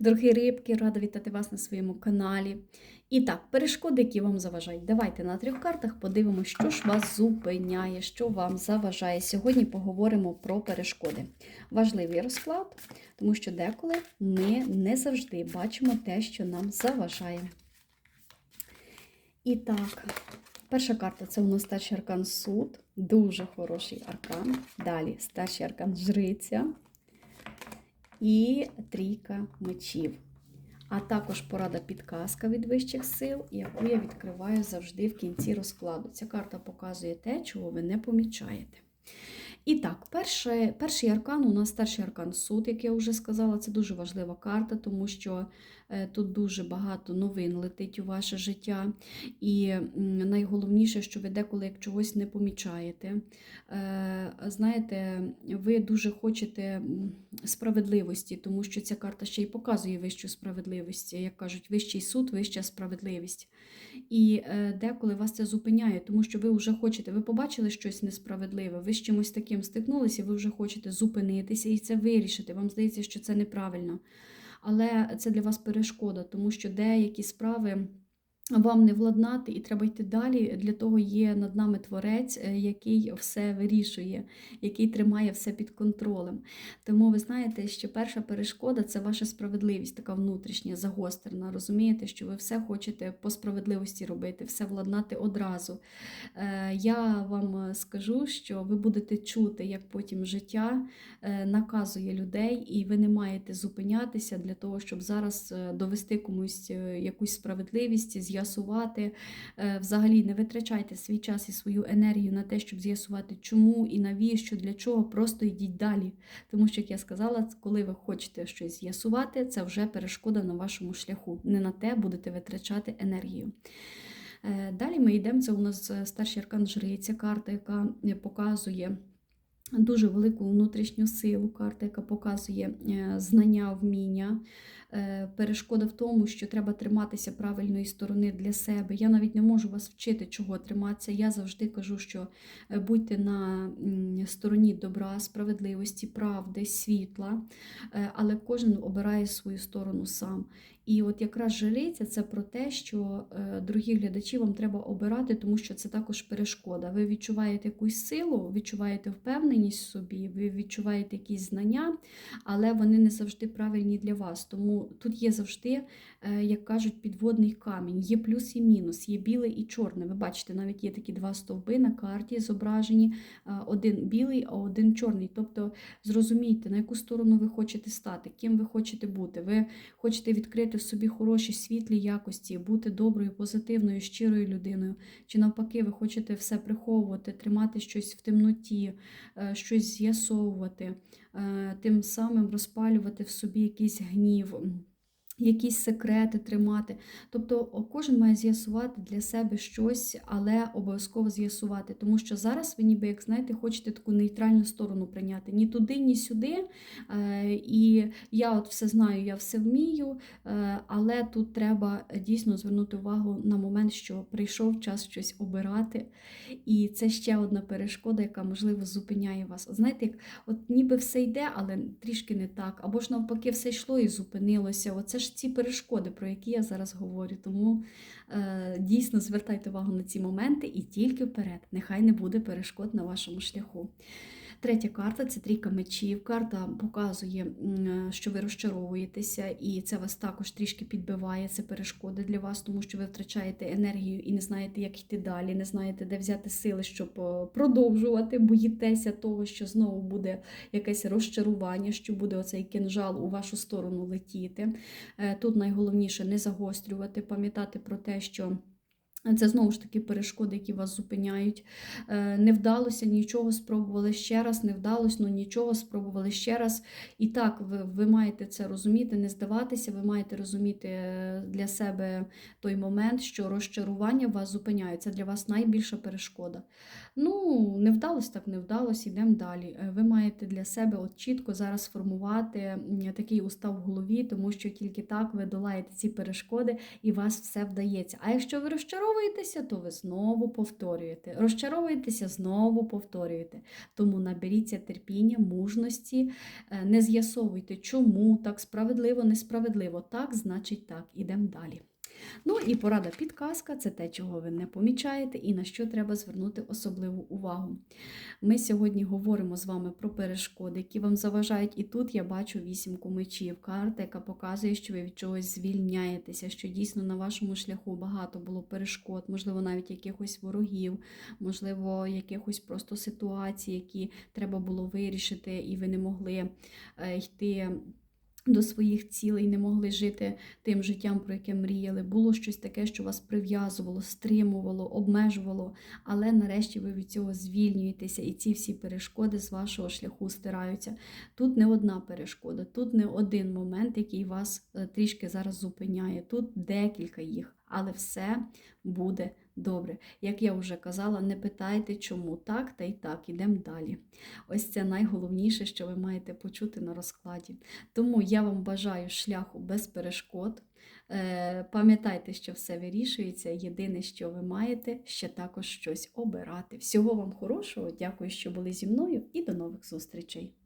Дорогі рибки, рада вітати вас на своєму каналі. І так, перешкоди, які вам заважають. Давайте на трьох картах подивимося, що ж вас зупиняє, що вам заважає. Сьогодні поговоримо про перешкоди. Важливий розклад, тому що деколи ми не завжди бачимо те, що нам заважає. І так, перша карта це у нас старший аркан суд. Дуже хороший аркан. Далі старший аркан жриця і трійка мечів. А також порада підказка від вищих сил, яку я відкриваю завжди в кінці розкладу. Ця карта показує те, чого ви не помічаєте. І так, перший, перший аркан у нас старший аркан суд, як я вже сказала, це дуже важлива карта, тому що тут дуже багато новин летить у ваше життя. І найголовніше, що ви деколи як чогось не помічаєте. Е, Знаєте, ви дуже хочете справедливості, тому що ця карта ще й показує вищу справедливість. Як кажуть, вищий суд, вища справедливість. І е, деколи вас це зупиняє, тому що ви вже хочете, ви побачили щось несправедливе, ви з чимось таким стикнулися, ви вже хочете зупинитися і це вирішити. Вам здається, що це неправильно. Але це для вас перешкода, тому що деякі справи. Вам не владнати, і треба йти далі. Для того є над нами творець, е, який все вирішує, який тримає все під контролем. Тому ви знаєте, що перша перешкода це ваша справедливість, така внутрішня, загострена. Розумієте, що ви все хочете по справедливості робити, все владнати одразу. Е, Я вам скажу, що ви будете чути, як потім життя е, наказує людей, і ви не маєте зупинятися для того, щоб зараз е, довести комусь е, якусь справедливість, з'ясувати. Е, Взагалі не витрачайте свій час і свою енергію на те, щоб з'ясувати, чому і навіщо, для чого. Просто йдіть далі. Тому що, як я сказала, коли ви хочете щось з'ясувати, це вже перешкода на вашому шляху. Не на те будете витрачати енергію. Е, Далі ми йдемо. Це у нас е, старший аркан жриця, карта, яка показує. Дуже велику внутрішню силу, карта, яка показує е, знання, вміння. Е, Перешкода в тому, що треба триматися правильної сторони для себе. Я навіть не можу вас вчити, чого триматися. Я завжди кажу, що е, будьте на стороні добра, справедливості, правди, світла, але кожен обирає свою сторону сам. І от якраз жриця це про те, що, е, дорогі глядачі, вам треба обирати, тому що це також перешкода. Ви відчуваєте якусь силу, відчуваєте впевненість в собі, ви відчуваєте якісь знання, але вони не завжди правильні для вас. Тому тут є завжди, е, як кажуть, підводний камінь. Є плюс і мінус, є біле і чорне. Ви бачите, навіть є такі два стовби на карті зображені: е, один білий, а один чорний. Тобто зрозумійте, на яку сторону ви хочете стати, ким ви хочете бути. Ви хочете відкрити собі хороші світлі якості, бути доброю, позитивною, щирою людиною. Чи навпаки, ви хочете все приховувати, тримати щось в темноті, е, щось з'ясовувати, е, тим самим розпалювати в собі якийсь гнів. Якісь секрети тримати. Тобто кожен має з'ясувати для себе щось, але обов'язково з'ясувати. Тому що зараз ви ніби, як знаєте, хочете таку нейтральну сторону прийняти. Ні туди, ні сюди. Е, І я от все знаю, я все вмію, е, але тут треба дійсно звернути увагу на момент, що прийшов час щось обирати. І це ще одна перешкода, яка, можливо, зупиняє вас. Знаєте, як от ніби все йде, але трішки не так. Або ж навпаки, все йшло і зупинилося. Оце ж ці перешкоди, про які я зараз говорю. Тому е, дійсно звертайте увагу на ці моменти і тільки вперед. Нехай не буде перешкод на вашому шляху. Третя карта це трійка мечів. Карта показує, що ви розчаровуєтеся, і це вас також трішки підбиває. Це перешкоди для вас, тому що ви втрачаєте енергію і не знаєте, як йти далі, не знаєте, де взяти сили, щоб е, продовжувати. Боїтеся того, що знову буде якесь розчарування, що буде оцей кинжал у вашу сторону летіти. Е, Тут найголовніше не загострювати, пам'ятати про те, що. Це знову ж таки перешкоди, які вас зупиняють. Е, Не вдалося нічого, спробували ще раз, не вдалося, ну нічого, спробували ще раз. І так, ви, ви маєте це розуміти, не здаватися, ви маєте розуміти е, для себе той момент, що розчарування вас зупиняє. Це для вас найбільша перешкода. Ну, не вдалося, так не вдалося, йдемо далі. Е, Ви маєте для себе от чітко зараз формувати такий устав в голові, тому що тільки так ви долаєте ці перешкоди і вас все вдається. А якщо ви розчаровуєте, Розчаровуєтеся, то ви знову повторюєте. Розчаровуєтеся, знову повторюєте. Тому наберіться терпіння, мужності, е, не з'ясовуйте, чому так справедливо, несправедливо. Так, значить так, ідемо далі. Ну і порада підказка це те, чого ви не помічаєте і на що треба звернути особливу увагу. Ми сьогодні говоримо з вами про перешкоди, які вам заважають. І тут я бачу вісімку мечів, карта, яка показує, що ви від чогось звільняєтеся, що дійсно на вашому шляху багато було перешкод, можливо, навіть якихось ворогів, можливо, якихось просто ситуацій, які треба було вирішити, і ви не могли е, йти. До своїх цілей не могли жити тим життям, про яке мріяли. Було щось таке, що вас прив'язувало, стримувало, обмежувало, але нарешті ви від цього звільнюєтеся, і ці всі перешкоди з вашого шляху стираються. Тут не одна перешкода, тут не один момент, який вас е, трішки зараз зупиняє. Тут декілька їх, але все буде добре. Як я вже казала, не питайте, чому так та й так, ідемо далі. Ось це найголовніше, що ви маєте почути на розкладі. Тому я вам бажаю шляху без перешкод. Е, Пам'ятайте, що все вирішується. Єдине, що ви маєте, ще також щось обирати. Всього вам хорошого, дякую, що були зі мною, і до нових зустрічей!